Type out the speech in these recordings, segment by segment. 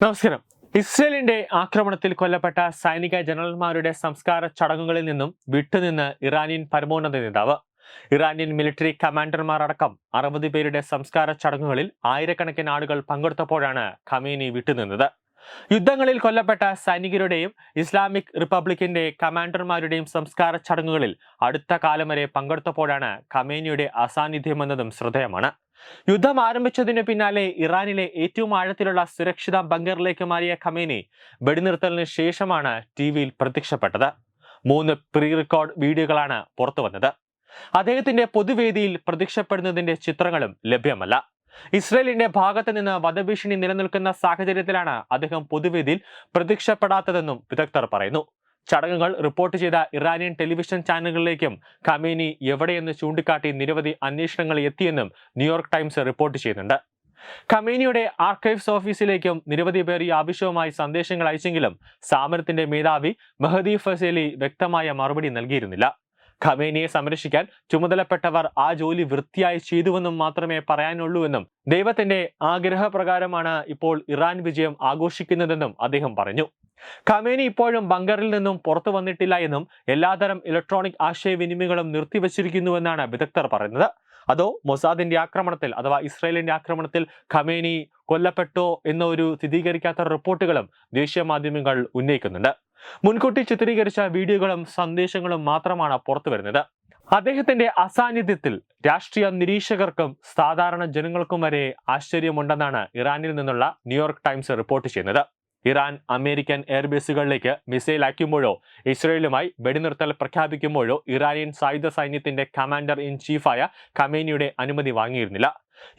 നമസ്കാരം. ഇസ്രയേലിന്റെ ആക്രമണത്തിൽ കൊല്ലപ്പെട്ട സൈനിക ജനറൽമാരുടെ സംസ്കാര ചടങ്ങുകളിൽ നിന്നും വിട്ടുനിന്ന് ഇറാനിയൻ പരമോന്നത നേതാവ് ഇറാനിയൻ മിലിറ്ററി കമാൻഡർമാർ അടക്കം അറുപത് പേരുടെ സംസ്കാര ചടങ്ങുകളിൽ ആയിരക്കണക്കിന് ആളുകൾ പങ്കെടുത്തപ്പോഴാണ് ഖമേനി വിട്ടുനിന്നത്. യുദ്ധങ്ങളിൽ കൊല്ലപ്പെട്ട സൈനികരുടെയും ഇസ്ലാമിക് റിപ്പബ്ലിക്കിന്റെ കമാൻഡർമാരുടെയും സംസ്കാര ചടങ്ങുകളിൽ അടുത്ത കാലം വരെ പങ്കെടുത്തപ്പോഴാണ് ഖമേനിയുടെ അസാന്നിധ്യമെന്നതും ശ്രദ്ധേയമാണ്. യുദ്ധം ആരംഭിച്ചതിനു പിന്നാലെ ഇറാനിലെ ഏറ്റവും ആഴത്തിലുള്ള സുരക്ഷിത ബങ്കറിലേക്ക് മാറിയ ഖമേനി വെടിനിർത്തലിന് ശേഷമാണ് ടി വിയിൽ പ്രത്യക്ഷപ്പെട്ടത്. മൂന്ന് പ്രീ റെക്കോർഡ് വീഡിയോകളാണ് പുറത്തു വന്നത്. അദ്ദേഹത്തിന്റെ പൊതുവേദിയിൽ പ്രത്യക്ഷപ്പെടുന്നതിന്റെ ചിത്രങ്ങളും ലഭ്യമല്ല. ഇസ്രയേലിന്റെ ഭാഗത്ത് നിന്ന് വധഭീഷണി നിലനിൽക്കുന്ന സാഹചര്യത്തിലാണ് അദ്ദേഹം പൊതുവേദിയിൽ പ്രത്യക്ഷപ്പെടാത്തതെന്നും വിദഗ്ധർ പറയുന്നു. ചടങ്ങുകൾ റിപ്പോർട്ട് ചെയ്ത ഇറാനിയൻ ടെലിവിഷൻ ചാനലുകളിലേക്കും ഖമേനി എവിടെയെന്ന് ചൂണ്ടിക്കാട്ടി നിരവധി അന്വേഷണങ്ങൾ എത്തിയെന്നും ന്യൂയോർക്ക് ടൈംസ് റിപ്പോർട്ട് ചെയ്യുന്നുണ്ട്. ഖമേനിയുടെ ആർക്കൈവ്സ് ഓഫീസിലേക്കും നിരവധി പേർ ഈ ആവശ്യവുമായി സന്ദേശങ്ങൾ അയച്ചെങ്കിലും സാമരത്തിന്റെ മേധാവി മെഹദി ഫസേലി വ്യക്തമായ മറുപടി നൽകിയിരുന്നില്ല. ഖമേനിയെ സംരക്ഷിക്കാൻ ചുമതലപ്പെട്ടവർ ആ ജോലി വൃത്തിയായി ചെയ്തുവെന്നും മാത്രമേ പറയാനുള്ളൂവെന്നും ദൈവത്തിന്റെ ആഗ്രഹപ്രകാരമാണ് ഇപ്പോൾ ഇറാൻ വിജയം ആഘോഷിക്കുന്നതെന്നും അദ്ദേഹം പറഞ്ഞു. ഖമേനി ഇപ്പോഴും ബങ്കറിൽ നിന്നും പുറത്തു വന്നിട്ടില്ല എന്നും എല്ലാതരം ഇലക്ട്രോണിക് ആശയവിനിമയങ്ങളും നിർത്തിവച്ചിരിക്കുന്നുവെന്നാണ് വിദഗ്ധർ പറയുന്നത്. അതോ മൊസാദിന്റെ ആക്രമണത്തിൽ അഥവാ ഇസ്രായേലിന്റെ ആക്രമണത്തിൽ ഖമേനി കൊല്ലപ്പെട്ടോ എന്നൊരു സ്ഥിരീകരിക്കാത്ത റിപ്പോർട്ടുകളും ദേശീയ മാധ്യമങ്ങൾ ഉന്നയിക്കുന്നുണ്ട്. മുൻകൂട്ടി ചിത്രീകരിച്ച വീഡിയോകളും സന്ദേശങ്ങളും മാത്രമാണ് പുറത്തു വരുന്നത്. അദ്ദേഹത്തിന്റെ അസാന്നിധ്യത്തിൽ രാഷ്ട്രീയ നിരീക്ഷകർക്കും സാധാരണ ജനങ്ങൾക്കും വരെ ആശ്ചര്യമുണ്ടെന്നാണ് ഇറാനിൽ നിന്നുള്ള ന്യൂയോർക്ക് ടൈംസ് റിപ്പോർട്ട് ചെയ്യുന്നത്. ഇറാൻ അമേരിക്കൻ എയർബേസുകളിലേക്ക് മിസൈൽ അയക്കുമ്പോഴോ ഇസ്രയേലുമായി വെടിനിർത്തൽ പ്രഖ്യാപിക്കുമ്പോഴോ ഇറാനിയൻ സായുധ സൈന്യത്തിന്റെ കമാൻഡർ ഇൻ ചീഫായ ഖമേനിയുടെ അനുമതി വാങ്ങിയിരുന്നില്ല.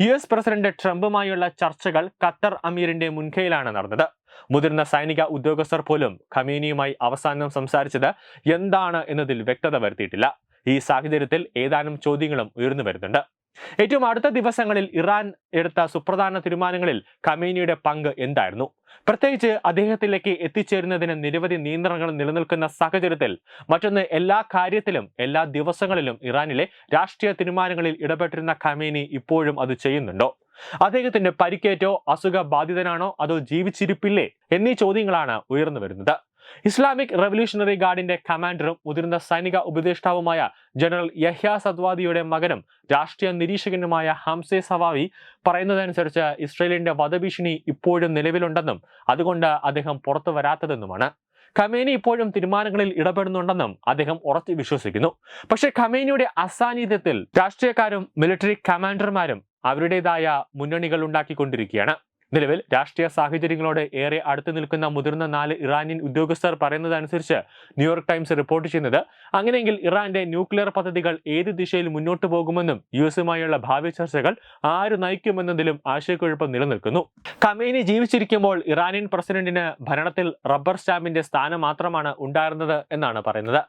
യു എസ് പ്രസിഡന്റ് ട്രംപുമായുള്ള ചർച്ചകൾ ഖത്തർ അമീറിന്റെ മുൻകൈയിലാണ് നടന്നത്. മുതിർന്ന സൈനിക ഉദ്യോഗസ്ഥർ പോലും ഖമീനിയുമായി അവസാനം സംസാരിച്ചത് എന്താണ് എന്നതിൽ വ്യക്തത വരുത്തിയിട്ടില്ല. ഈ സാഹചര്യത്തിൽ ഏതാനും ചോദ്യങ്ങളും ഉയർന്നു വരുന്നുണ്ട്. ഏറ്റവും അടുത്ത ദിവസങ്ങളിൽ ഇറാൻ എടുത്ത സുപ്രധാന തീരുമാനങ്ങളിൽ ഖമീനിയുടെ പങ്ക് എന്തായിരുന്നു? പ്രത്യേകിച്ച് അദ്ദേഹത്തിലേക്ക് എത്തിച്ചേരുന്നതിന് നിരവധി നിയന്ത്രണങ്ങൾ നിലനിൽക്കുന്ന സാഹചര്യത്തിൽ മറ്റൊന്ന് എല്ലാ കാര്യത്തിലും എല്ലാ ദിവസങ്ങളിലും ഇറാനിലെ രാഷ്ട്രീയ തീരുമാനങ്ങളിൽ ഇടപെട്ടിരുന്ന ഖമീനി ഇപ്പോഴും അത് ചെയ്യുന്നുണ്ടോ? അദ്ദേഹത്തിന്റെ പരിക്കേറ്റോ അസുഖ ബാധിതനാണോ അതോ ജീവിച്ചിരിപ്പില്ലേ എന്നീ ചോദ്യങ്ങളാണ് ഉയർന്നു വരുന്നത്. ഇസ്ലാമിക് റവല്യൂഷണറി ഗാർഡിന്റെ കമാൻഡറും മുതിർന്ന സൈനിക ഉപദേഷ്ടാവുമായ ജനറൽ യഹ്യ സദ്വാദിയുടെ മകനും രാഷ്ട്രീയ നിരീക്ഷകനുമായ ഹംസെ സവാവി പറയുന്നതനുസരിച്ച് ഇസ്രയേലിന്റെ വധഭീഷണി ഇപ്പോഴും നിലവിലുണ്ടെന്നും അതുകൊണ്ട് അദ്ദേഹം പുറത്തു വരാത്തതെന്നുമാണ്. ഖമേനി ഇപ്പോഴും തീരുമാനങ്ങളിൽ ഇടപെടുന്നുണ്ടെന്നും അദ്ദേഹം ഉറച്ചു വിശ്വസിക്കുന്നു. പക്ഷേ ഖമേനിയുടെ അസാന്നിധ്യത്തിൽ രാഷ്ട്രീയക്കാരും മിലിറ്ററി കമാൻഡർമാരും അവരുടേതായ മുന്നണികൾ ഉണ്ടാക്കിക്കൊണ്ടിരിക്കുകയാണ്. നിലവിൽ രാഷ്ട്രീയ സാഹചര്യങ്ങളോട് ഏറെ അടുത്തു നിൽക്കുന്ന മുതിർന്ന നാല് ഇറാനിയൻ ഉദ്യോഗസ്ഥർ പറയുന്നതനുസരിച്ച് ന്യൂയോർക്ക് ടൈംസ് റിപ്പോർട്ട് ചെയ്യുന്നത് അങ്ങനെയെങ്കിൽ ഇറാന്റെ ന്യൂക്ലിയർ പദ്ധതികൾ ഏത് ദിശയിൽ മുന്നോട്ട് പോകുമെന്നും യു എസുമായുള്ള ഭാവി ചർച്ചകൾ ആര് നയിക്കുമെന്നതിലും ആശയക്കുഴപ്പം നിലനിൽക്കുന്നു. കമേനി ജീവിച്ചിരിക്കുമ്പോൾ ഇറാനിയൻ പ്രസിഡന്റിന് ഭരണത്തിൽ റബ്ബർ സ്റ്റാമ്പിന്റെ സ്ഥാനം മാത്രമാണ് ഉണ്ടായിരുന്നത് എന്നാണ് പറയുന്നത്.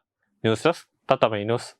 News desk Tatwamayi news.